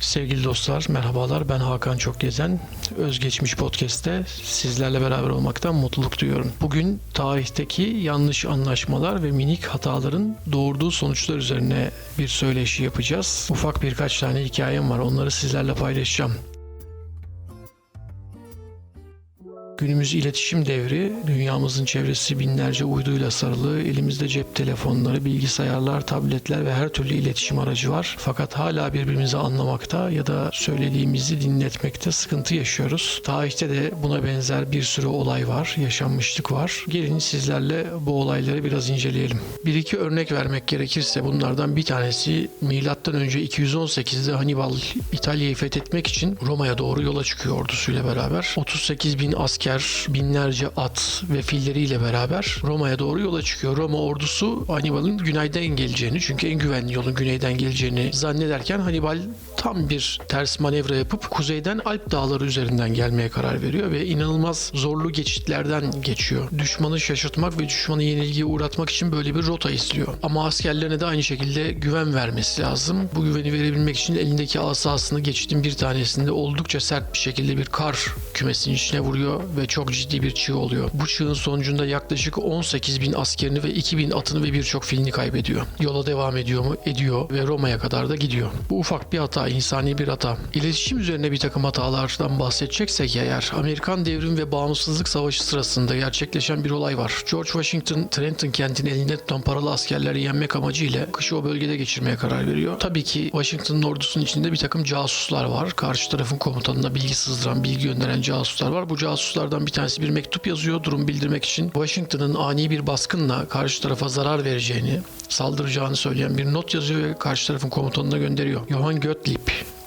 Sevgili dostlar, merhabalar. Ben Hakan Çokgezen. Özgeçmiş Podcast'te sizlerle beraber olmaktan mutluluk duyuyorum. Bugün tarihteki yanlış anlaşmalar ve minik hataların doğurduğu sonuçlar üzerine bir söyleşi yapacağız. Ufak birkaç tane hikayem var. Onları sizlerle paylaşacağım. Günümüz iletişim devri, dünyamızın çevresi binlerce uyduyla sarılı, elimizde cep telefonları, bilgisayarlar, tabletler ve her türlü iletişim aracı var. Fakat hala birbirimizi anlamakta ya da söylediğimizi dinletmekte sıkıntı yaşıyoruz. Tarihte de buna benzer bir sürü olay var, yaşanmışlık var. Gelin sizlerle bu olayları biraz inceleyelim. Bir iki örnek vermek gerekirse bunlardan bir tanesi milattan önce 218'de Hannibal İtalya'yı fethetmek için Roma'ya doğru yola çıkıyor ordusuyla beraber. 38 bin asker, binlerce at ve filleriyle beraber Roma'ya doğru yola çıkıyor. Roma ordusu Hannibal'ın güneyden geleceğini çünkü en güvenli yolun güneyden geleceğini zannederken Hannibal tam bir ters manevra yapıp kuzeyden Alp dağları üzerinden gelmeye karar veriyor ve inanılmaz zorlu geçitlerden geçiyor. Düşmanı şaşırtmak ve düşmanı yenilgiye uğratmak için böyle bir rota izliyor. Ama askerlerine de aynı şekilde güven vermesi lazım. Bu güveni verebilmek için elindeki asasını geçitin bir tanesinde oldukça sert bir şekilde bir kar kümesinin içine vuruyor ve çok ciddi bir çığ oluyor. Bu çığın sonucunda yaklaşık 18 bin askerini ve 2 bin atını ve birçok filini kaybediyor. Yola devam ediyor mu? Ediyor ve Roma'ya kadar da gidiyor. Bu ufak bir hata, insani bir hata. İletişim üzerine bir takım hatalardan bahsedeceksek eğer Amerikan devrim ve bağımsızlık savaşı sırasında gerçekleşen bir olay var. George Washington Trenton kentini elinde tutan paralı askerleri yenmek amacıyla kışı o bölgede geçirmeye karar veriyor. Tabii ki Washington'ın ordusunun içinde bir takım casuslar var. Karşı tarafın komutanına bilgi sızdıran, bilgi gönderen casuslar var. Bu casuslardan bir tanesi bir mektup yazıyor durum bildirmek için. Washington'ın ani bir baskınla karşı tarafa zarar vereceğini, saldıracağını söyleyen bir not yazıyor ve karşı tarafın komutanına gönderiyor. Johann Gottlieb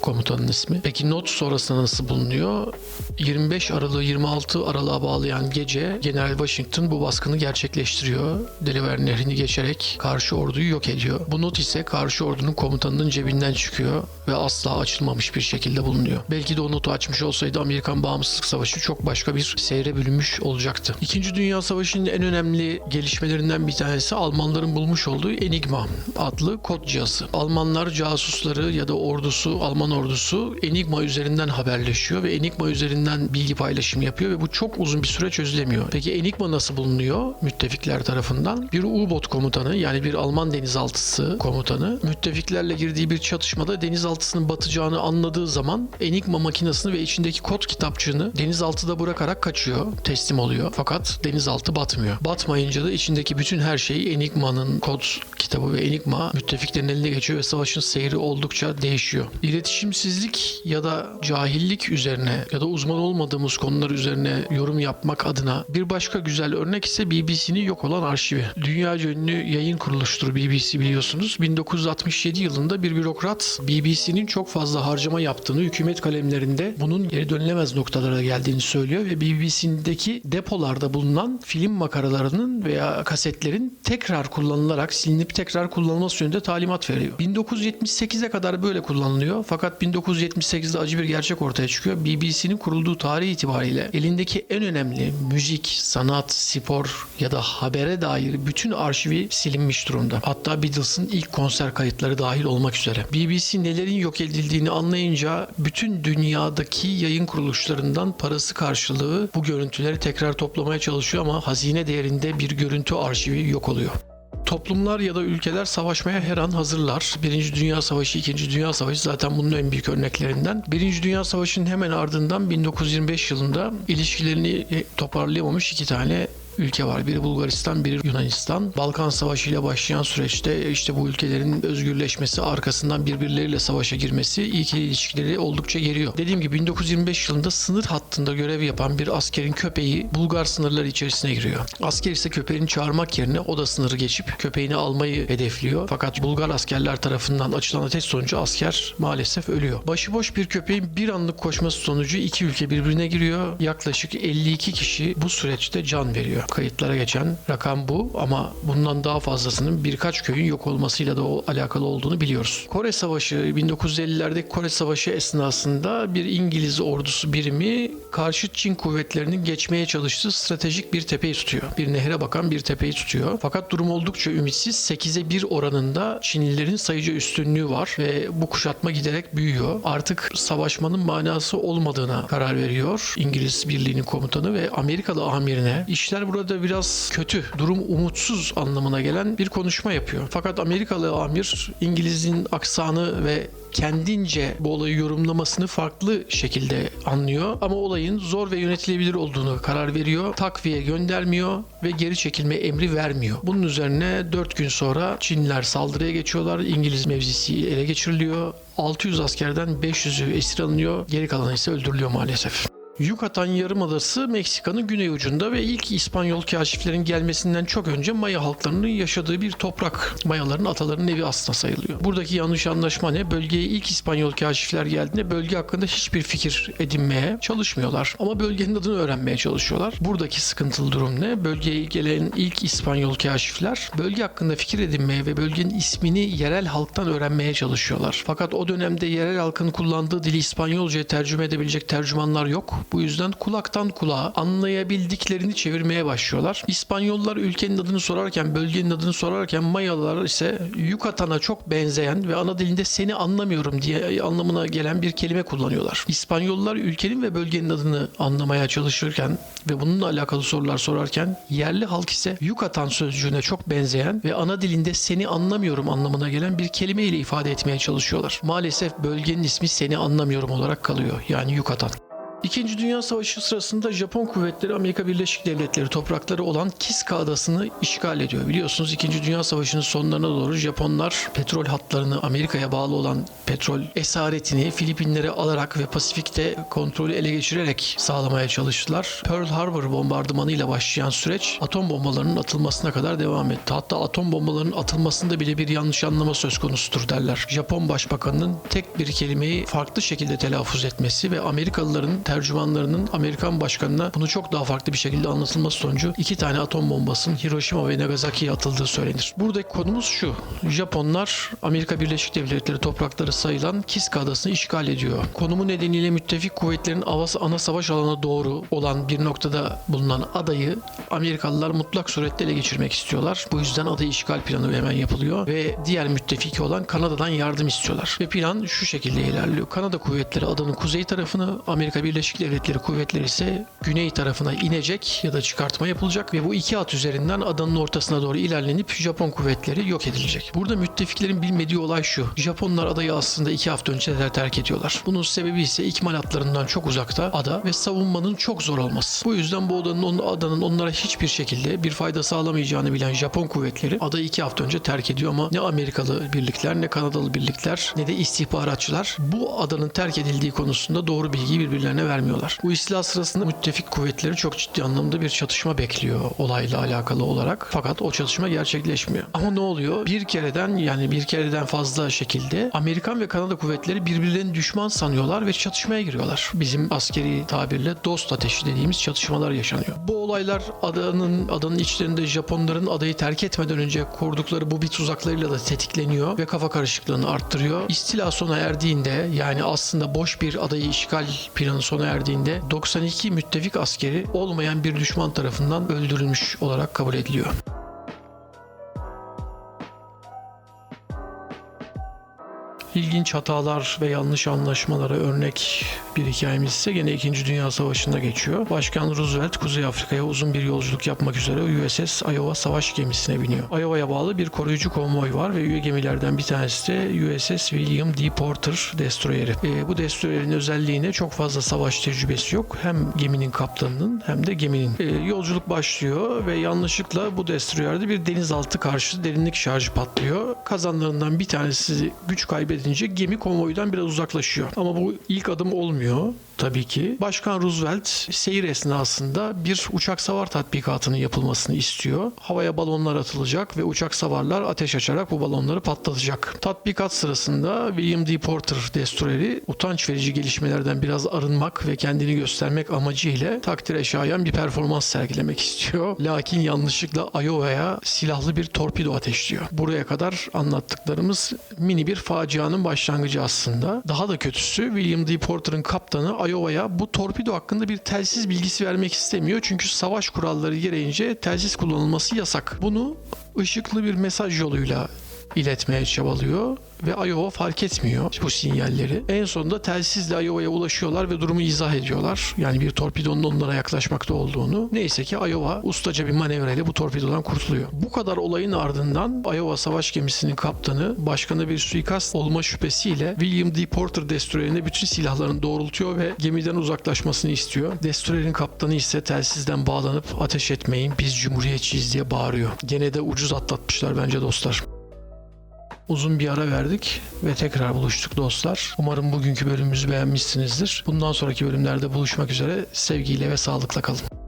komutanın ismi. Peki not sonrasında nasıl bulunuyor? 25 Aralık'ı 26 Aralık'a bağlayan gece General Washington bu baskını gerçekleştiriyor. Delaware Nehri'ni geçerek karşı orduyu yok ediyor. Bu not ise karşı ordunun komutanının cebinden çıkıyor ve asla açılmamış bir şekilde bulunuyor. Belki de o notu açmış olsaydı Amerikan Bağımsızlık Savaşı çok başka bir seyre bürünmüş olacaktı. İkinci Dünya Savaşı'nın en önemli gelişmelerinden bir tanesi Almanların bulmuş olduğu Enigma adlı kod cihazı. Almanlar casusları ya da ordusu, Alman ordusu Enigma üzerinden haberleşiyor ve Enigma üzerinden bilgi paylaşımı yapıyor ve bu çok uzun bir süre çözülemiyor. Peki Enigma nasıl bulunuyor müttefikler tarafından? Bir U-boat komutanı yani bir Alman denizaltısı komutanı müttefiklerle girdiği bir çatışmada denizaltısının batacağını anladığı zaman Enigma makinesini ve içindeki kod kitapçığını denizaltıda bırakarak kaçıyor, teslim oluyor. Fakat denizaltı batmıyor. Batmayınca da içindeki bütün her şey Enigma'nın kod kitabı ve Enigma müttefiklerin eline geçiyor ve savaşın seyri oldukça değişiyor. İletişimsizlik ya da cahillik üzerine ya da uzman olmadığımız konular üzerine yorum yapmak adına bir başka güzel örnek ise BBC'nin yok olan arşivi. Dünyaca ünlü yayın kuruluştur BBC biliyorsunuz. 1967 yılında bir bürokrat BBC'nin çok fazla harcama yaptığını, hükümet kalemlerinde bunun geri dönülemez noktalara geldiğini söylüyor ve BBC'deki depolarda bulunan film makaralarının veya kasetlerin tekrar kullanılarak silinip tekrar kullanılması yönünde talimat veriyor. 1978'e kadar böyle kullanılıyor fakat 1978'de acı bir gerçek ortaya çıkıyor. BBC'nin kurulduğu tarih itibariyle elindeki en önemli müzik, sanat, spor ya da habere dair bütün arşivi silinmiş durumda. Hatta Beatles'ın ilk konser kayıtları dahil olmak üzere. BBC nelerin yok edildiğini anlayınca bütün dünyadaki yayın kuruluşlarından parası karşılığı bu görüntüleri tekrar toplamaya çalışıyor ama hazine değerinde bir görüntü arşivi yok oluyor. Toplumlar ya da ülkeler savaşmaya her an hazırlar. Birinci Dünya Savaşı, İkinci Dünya Savaşı zaten bunun en büyük örneklerinden. Birinci Dünya Savaşı'nın hemen ardından 1925 yılında ilişkilerini e, toparlayamamış iki tane ülke var. Biri Bulgaristan, biri Yunanistan. Balkan Savaşı ile başlayan süreçte işte bu ülkelerin özgürleşmesi, arkasından birbirleriyle savaşa girmesi ikili ilişkileri oldukça geriyor. Dediğim gibi 1925 yılında sınır hattında görev yapan bir askerin köpeği Bulgar sınırları içerisine giriyor. Asker ise köpeğini çağırmak yerine o da sınırı geçip köpeğini almayı hedefliyor. Fakat Bulgar askerler tarafından açılan ateş sonucu asker maalesef ölüyor. Başıboş bir köpeğin bir anlık koşması sonucu iki ülke birbirine giriyor. Yaklaşık 52 kişi bu süreçte can veriyor. Söyleniyor. Kayıtlara geçen rakam bu ama bundan daha fazlasının birkaç köyün yok olmasıyla da alakalı olduğunu biliyoruz. Kore Savaşı 1950'lerdeki Kore Savaşı esnasında bir İngiliz ordusu birimi karşı Çin kuvvetlerinin geçmeye çalıştığı stratejik bir tepeyi tutuyor. Bir nehre bakan bir tepeyi tutuyor. Fakat durum oldukça ümitsiz. 8'e 1 oranında Çinlilerin sayıcı üstünlüğü var ve bu kuşatma giderek büyüyor. Artık savaşmanın manası olmadığına karar veriyor İngiliz birliğinin komutanı ve Amerikalı amirine işler burada biraz kötü, durum umutsuz anlamına gelen bir konuşma yapıyor. Fakat Amerikalı amir İngiliz'in aksanı ve kendince bu olayı yorumlamasını farklı şekilde anlıyor ama olayın zor ve yönetilebilir olduğunu karar veriyor. Takviye göndermiyor ve geri çekilme emri vermiyor. Bunun üzerine 4 gün sonra Çinliler saldırıya geçiyorlar. İngiliz mevzisi ele geçiriliyor. 600 askerden 500'ü esir alınıyor. Geri kalanı ise öldürülüyor maalesef. Yucatan Yarımadası Meksika'nın güney ucunda ve ilk İspanyol kaşiflerin gelmesinden çok önce Maya halklarının yaşadığı bir toprak. Mayaların atalarının evi aslında sayılıyor. Buradaki yanlış anlaşma ne? Bölgeye ilk İspanyol kaşifler geldiğinde bölge hakkında hiçbir fikir edinmeye çalışmıyorlar. Ama bölgenin adını öğrenmeye çalışıyorlar. Buradaki sıkıntılı durum ne? Bölgeye gelen ilk İspanyol kaşifler bölge hakkında fikir edinmeye ve bölgenin ismini yerel halktan öğrenmeye çalışıyorlar. Fakat o dönemde yerel halkın kullandığı dili İspanyolca'ya tercüme edebilecek tercümanlar yok. Bu yüzden kulaktan kulağa anlayabildiklerini çevirmeye başlıyorlar. İspanyollar ülkenin adını sorarken, bölgenin adını sorarken Mayalılar ise Yukatan'a çok benzeyen ve ana dilinde seni anlamıyorum diye anlamına gelen bir kelime kullanıyorlar. İspanyollar ülkenin ve bölgenin adını anlamaya çalışırken ve bununla alakalı sorular sorarken yerli halk ise Yucatan sözcüğüne çok benzeyen ve ana dilinde seni anlamıyorum anlamına gelen bir kelime ile ifade etmeye çalışıyorlar. Maalesef bölgenin ismi seni anlamıyorum olarak kalıyor. Yani Yucatan. İkinci Dünya Savaşı sırasında Japon kuvvetleri Amerika Birleşik Devletleri toprakları olan Kiska adasını işgal ediyor. Biliyorsunuz İkinci Dünya Savaşı'nın sonlarına doğru Japonlar petrol hatlarını Amerika'ya bağlı olan petrol esaretini Filipinlere alarak ve Pasifik'te kontrolü ele geçirerek sağlamaya çalıştılar. Pearl Harbor bombardımanıyla başlayan süreç atom bombalarının atılmasına kadar devam etti. Hatta atom bombalarının atılmasında bile bir yanlış anlama söz konusudur derler. Japon Başbakanının tek bir kelimeyi farklı şekilde telaffuz etmesi ve Amerikalıların tercümanlarının Amerikan başkanına bunu çok daha farklı bir şekilde anlatılması sonucu iki tane atom bombasının Hiroşima ve Nagasaki'ye atıldığı söylenir. Buradaki konumuz şu. Japonlar Amerika Birleşik Devletleri toprakları sayılan Kiska adasını işgal ediyor. Konumu nedeniyle müttefik kuvvetlerin avası ana savaş alanına doğru olan bir noktada bulunan adayı Amerikalılar mutlak surette ele geçirmek istiyorlar. Bu yüzden adayı işgal planı hemen yapılıyor ve diğer müttefiki olan Kanada'dan yardım istiyorlar. Ve plan şu şekilde ilerliyor. Kanada kuvvetleri adanın kuzey tarafını, Amerika Birleşik Devletleri kuvvetleri ise güney tarafına inecek ya da çıkartma yapılacak ve bu iki at üzerinden adanın ortasına doğru ilerlenip Japon kuvvetleri yok edilecek. Burada müttefiklerin bilmediği olay şu. Japonlar adayı aslında iki hafta önce de terk ediyorlar. Bunun sebebi ise ikmal hatlarından çok uzakta ada ve savunmanın çok zor olması. Bu yüzden bu adanın, on- adanın onlara hiçbir şekilde bir fayda sağlamayacağını bilen Japon kuvvetleri adayı iki hafta önce terk ediyor ama ne Amerikalı birlikler ne Kanadalı birlikler ne de istihbaratçılar bu adanın terk edildiği konusunda doğru bilgiyi birbirlerine vermiyorlar. Bu istila sırasında müttefik kuvvetleri çok ciddi anlamda bir çatışma bekliyor olayla alakalı olarak. Fakat o çatışma gerçekleşmiyor. Ama ne oluyor? Bir kereden yani bir kereden fazla şekilde Amerikan ve Kanada kuvvetleri birbirlerini düşman sanıyorlar ve çatışmaya giriyorlar. Bizim askeri tabirle dost ateşi dediğimiz çatışmalar yaşanıyor. Bu olaylar adanın adanın içlerinde Japonların adayı terk etmeden önce kurdukları bu bir tuzaklarıyla da tetikleniyor ve kafa karışıklığını arttırıyor. İstila sona erdiğinde yani aslında boş bir adayı işgal planı sona erdiğinde 92 müttefik askeri olmayan bir düşman tarafından öldürülmüş olarak kabul ediliyor. İlginç hatalar ve yanlış anlaşmalara örnek bir hikayemiz ise gene 2. Dünya Savaşı'nda geçiyor. Başkan Roosevelt Kuzey Afrika'ya uzun bir yolculuk yapmak üzere USS Iowa savaş gemisine biniyor. Iowa'ya bağlı bir koruyucu konvoy var ve üye gemilerden bir tanesi de USS William D. Porter destroyeri. E, bu destroyerin özelliğine çok fazla savaş tecrübesi yok. Hem geminin kaptanının hem de geminin. E, yolculuk başlıyor ve yanlışlıkla bu destroyerde bir denizaltı karşı derinlik şarjı patlıyor. Kazanlarından bir tanesi güç kaybedince edince gemi konvoydan biraz uzaklaşıyor. Ama bu ilk adım olmuyor tabii ki. Başkan Roosevelt seyir esnasında bir uçak savar tatbikatının yapılmasını istiyor. Havaya balonlar atılacak ve uçak savarlar ateş açarak bu balonları patlatacak. Tatbikat sırasında William D. Porter destroyeri utanç verici gelişmelerden biraz arınmak ve kendini göstermek amacıyla takdire şayan bir performans sergilemek istiyor. Lakin yanlışlıkla Iowa'ya silahlı bir torpido ateşliyor. Buraya kadar anlattıklarımız mini bir facianın başlangıcı aslında. Daha da kötüsü William D. Porter'ın kaptanı Iowa'ya bu torpido hakkında bir telsiz bilgisi vermek istemiyor. Çünkü savaş kuralları gereğince telsiz kullanılması yasak. Bunu ışıklı bir mesaj yoluyla iletmeye çabalıyor ve Iowa fark etmiyor bu sinyalleri. En sonunda telsizle Iowa'ya ulaşıyorlar ve durumu izah ediyorlar. Yani bir torpidonun onlara yaklaşmakta olduğunu. Neyse ki Iowa ustaca bir manevreyle bu torpidodan kurtuluyor. Bu kadar olayın ardından Iowa savaş gemisinin kaptanı başkana bir suikast olma şüphesiyle William D. Porter destroyerine bütün silahlarını doğrultuyor ve gemiden uzaklaşmasını istiyor. Destroyerin kaptanı ise telsizden bağlanıp ateş etmeyin biz cumhuriyetçiyiz diye bağırıyor. Gene de ucuz atlatmışlar bence dostlar. Uzun bir ara verdik ve tekrar buluştuk dostlar. Umarım bugünkü bölümümüzü beğenmişsinizdir. Bundan sonraki bölümlerde buluşmak üzere sevgiyle ve sağlıkla kalın.